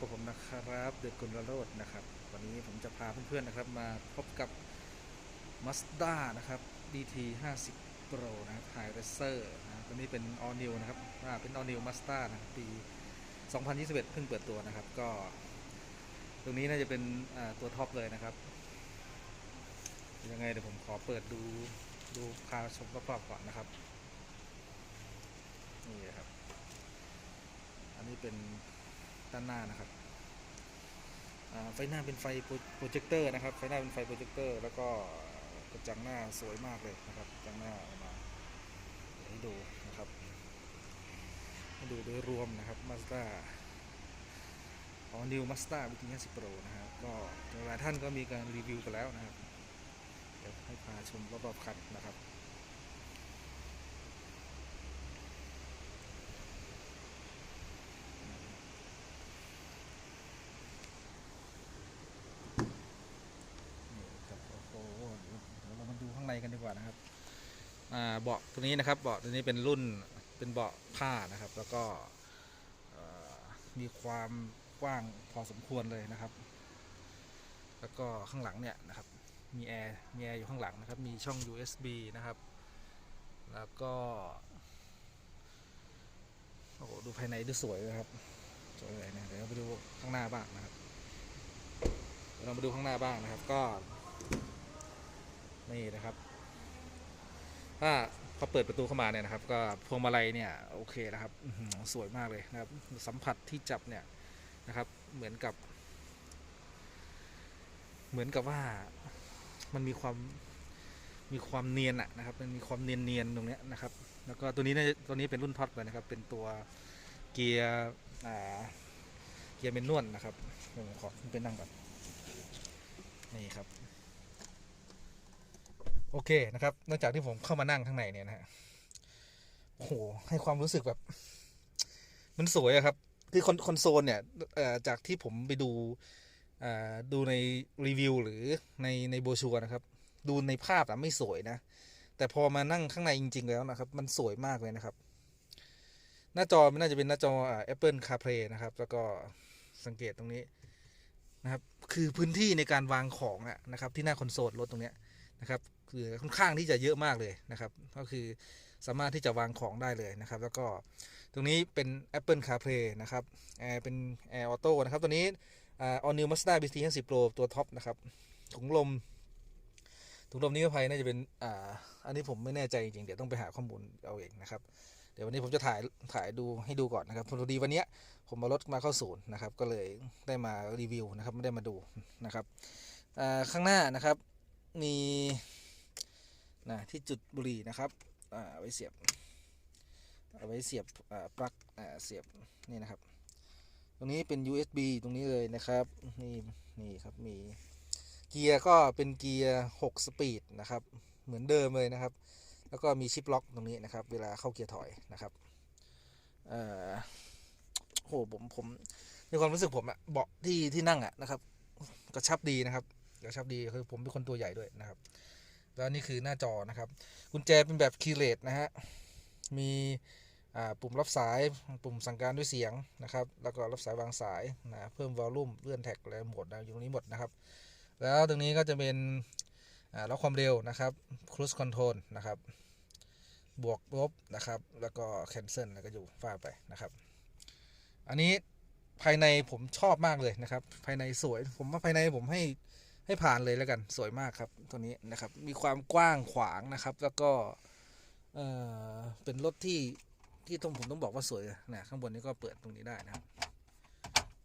กับผมนะครับเดอะกุลโรดนะครับ วันนี้ผมจะพาเพื่อนๆนะครับ มาพบกับ Mazda นะครับ DT 50 Pro นะครับ High Racer นะตัวนี้เป็น All New นะครับอ่าเป็น All New Mazda นะครับปี 2021 เพิ่งเปิดตัวนะครับ ก็ ตรงนี้น่าจะเป็นตัวท็อปเลยนะครับ ยังไงเดี๋ยวผมขอเปิดดูดูพาชมรอบๆก่อนนะครับ นี่ครับ อันนี้เป็น ด้านหน้านะครับไฟหน้าเป็นไฟโปรเจคเตอร์นะครับ ไฟหน้าเป็นไฟโปรเจคเตอร์ แล้วก็กระจังหน้าสวยมากเลยนะครับกระจังหน้าออกมาให้ดูนะครับให้ดูโดยรวมนะครับ Mazda อ๋อ New Mazda BT 50 Pro นะครับก็หลายท่านก็มีการรีวิวกันแล้วนะครับ เดี๋ยวให้พาชมรอบๆคันนะครับ นี่ครับโอ้โหเดี๋ยวเรามาดูข้างในกันดีก ว่านะครับเบาะตัวนี้นะครับเบาะตัวนี้เป็นรุ่นเป็นเบาะผ้านะครับ แล้วก็มีความกว้างพอสมควรเลยนะครับ แล้วก็ข้างหลังเนี่ยนะครับมีแอร์มีแอร์อยู่ข้างหลังนะครับ มีช่อง USB นะครับ แล้วก็โอ้โหดูภายในดูสวยเลยครับสวยเลยนะเดี๋ยวไปดูข้างหน้าบ้างนะครับเดี๋ยวเรามาดูข้างหน้าบ้างนะครับก็นี่นะครับ ถ้าพอเปิดประตูเข้ามาเนี่ยนะครับ ก็พวงมาลัยเนี่ยโอเคนะครับสวยมากเลยนะครับ สัมผัสที่จับเนี่ยนะครับ เหมือนกับ เหมือนกับว่ามันมีความมีความเนียนอะนะครับ มันมีความเนียนเนียนๆตรงเนี้ยนะครับ แล้วก็ตัวนี้น่าจะตัวนี้เป็นรุ่นท็อปเลยนะครับ เป็นตัวเกียร์เกียร์เมนนวลนะครับผมขอขึ้นไปนั่งก่อนนี่ครับ โอเคนะครับนอกจากที่ผมเข้ามานั่งข้างในเนี่ยนะฮะโอ้โหให้ความรู้สึกแบบ มันสวยอะครับ คือคอนคอนโซลเนี่ยจากที่ผมไปดูอ่าดูในรีวิวหรือในในโบชัวนะครับ ดูในภาพอะไม่สวยนะ แต่พอมานั่งข้างในจริง ๆ แล้วนะครับ มันสวยมากเลยนะครับ หน้าจอมันน่าจะเป็นหน้าจออ่า Apple CarPlay นะครับ แล้วก็สังเกตตรงนี้นะครับ คือพื้นที่ในการวางของอะนะครับ ที่หน้าคอนโซลรถตรงเนี้ยนะครับ คือค่อนข้างที่จะเยอะมากเลยนะครับ ก็คือสามารถที่จะวางของได้เลยนะครับ แล้วก็ตรงนี้เป็น Apple CarPlay นะครับแอร์เป็น Air Auto นะครับตัวนี้อ่า All New Mazda BT 50 Pro ตัวท็อปนะครับถุงลมถุงลมนิรภัยน่าจะเป็นอ่าอันนี้ผมไม่แน่ใจจริงเดี๋ยวต้องไปหาข้อมูลเอาเองนะครับเดี๋ยววันนี้ผมจะถ่ายถ่ายดูให้ดูก่อนนะครับพอดีวันเนี้ยผมมารถมาเข้าศูนย์นะครับ ก็เลยได้มารีวิวนะครับไม่ได้มาดูนะครับข้างหน้านะครับมี นะที่จุดบุหรี่นะครับเอาไว้เสียบเอาไว้เสียบปลั๊กเสียบนี่นะครับ ตรงนี้เป็น USB ตรงนี้เลยนะครับ นี่นี่ครับมีเกียร์ก็เป็นเกียร์6สปีดนะครับ เหมือนเดิมเลยนะครับ แล้วก็มีชิปล็อกตรงนี้นะครับ เวลาเข้าเกียร์ถอยนะครับเอ่อโอ้โหผมผมในความรู้สึกผมอะเบาะที่ที่นั่งอะนะครับ กระชับดีนะครับกระชับดีคือผมเป็นคนตัวใหญ่ด้วยนะครับ แล้วนี่คือหน้าจอนะครับ กุญแจเป็นแบบคีย์เลสนะฮะ มีปุ่มรับสาย ปุ่มสั่งการด้วยเสียงนะครับ แล้วก็รับสายวางสายนะเพิ่มวอลลุ่มเลื่อนแท็กอะไรหมดอยู่ตรงนี้หมดนะครับ แล้วตรงนี้ก็จะเป็นล็อกความเร็วนะครับ cruise control นะครับ บวกลบนะครับ แล้วก็ cancel แล้วก็อยู่ฟ้าไปนะครับ อันนี้ภายในผมชอบมากเลยนะครับ ภายในสวย ผมว่าภายในผมให้ ให้ผ่านเลยแล้วกันสวยมากครับตัวนี้นะครับ มีความกว้างขวางนะครับ แล้วก็เออเป็นรถที่ที่ต้องผมต้องบอกว่าสวยนะข้างบนนี้ก็เปิดตรงนี้ได้นะครับ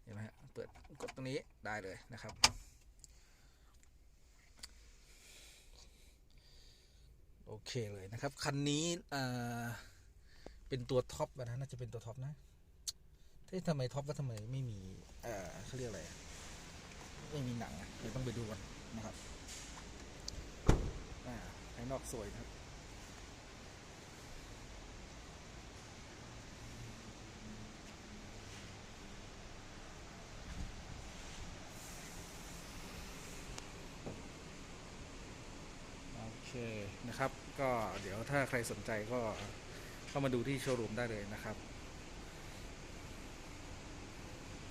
เห็นไหมฮะเปิดกดตรงนี้ได้เลยนะครับ โอเคเลยนะครับ คันนี้เออเป็นตัวท็อปนะน่าจะเป็นตัวท็อปนะเฮ้ยทำไมท็อปแล้วทำไมไม่มีเออเขาเรียกอะไร ไม่มีหนังเดี๋ยวต้องไปดูกันนะครับอ่าภายนอกสวยนะครับโอเคนะครับก็เดี๋ยวถ้าใครสนใจก็เข้ามาดูที่โชว์รูมได้เลยนะครับ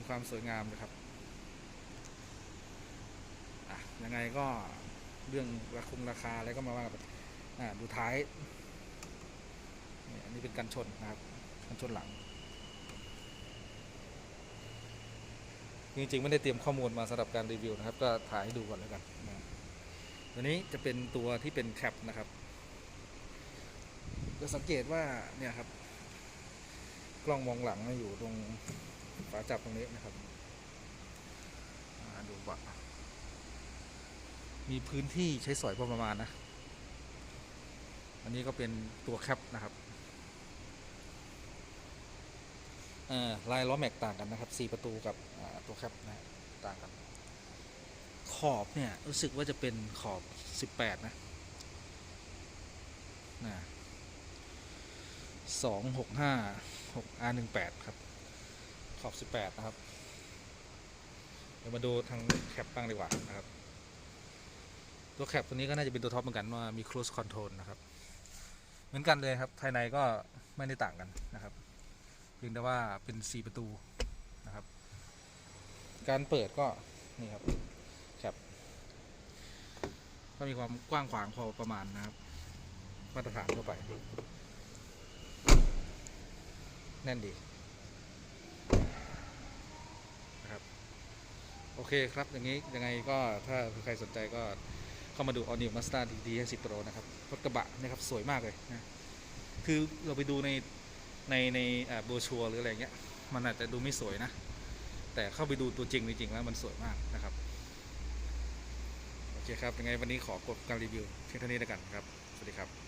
ความสวยงามนะครับอะ ยังไงก็เรื่องราคงราคาอะไรก็มาว่ากันดูท้ายนี่อันนี้เป็นกันชนนะครับกันชนหลัง จริงๆ ไม่ได้เตรียมข้อมูลมาสำหรับการรีวิวนะครับ ก็ถ่ายให้ดูก่อนแล้วกันตัวนี้จะเป็นตัวที่เป็นแคปนะครับจะสังเกตว่าเนี่ยครับ กล้องมองหลังอยู่ตรงฝาจับตรงนี้นะครับดูว่า มีพื้นที่ใช้สอยพอประมาณนะ อันนี้ก็เป็นตัวแคปนะครับลายล้อแม็กต่างกันนะครับ 4 ประตูกับตัวแคปนะต่างกัน ขอบเนี่ย รู้สึกว่าจะเป็นขอบ 18 นะนะสองหกห้าหก R หนึ่งแปดครับ ขอบ18นะครับ เดี๋ยวมาดูทางแคปบ้างดีกว่านะครับ ตัวแคปตัวนี้ก็น่าจะเป็นตัวท็อปเหมือนกันว่ามี cruise control นะครับ เหมือนกันเลยครับ ภายในก็ไม่ได้ต่างกันนะครับ เพียงแต่ว่าเป็น 4 ประตูนะครับ การเปิดก็นี่ครับแคปก็มีความกว้างขวางพอประมาณนะครับ มาตรฐานทั่วไป แน่นดีนะครับ โอเคครับอย่างนี้ยังไงก็ถ้าใครสนใจก็ เข้ามาดู All New Mazda DD 10 Pro นะครับรถกระบะนะครับสวยมากเลยนะคือเราไปดูในในในโบชัวหรืออะไรเงี้ยมันอาจจะดูไม่สวยนะ แต่เข้าไปดูตัวจริงจริงแล้วมันสวยมากนะครับ โอเคครับยังไงวันนี้ขอกดการรีวิวเพียงเท่านี้แล้วกันครับ สวัสดีครับ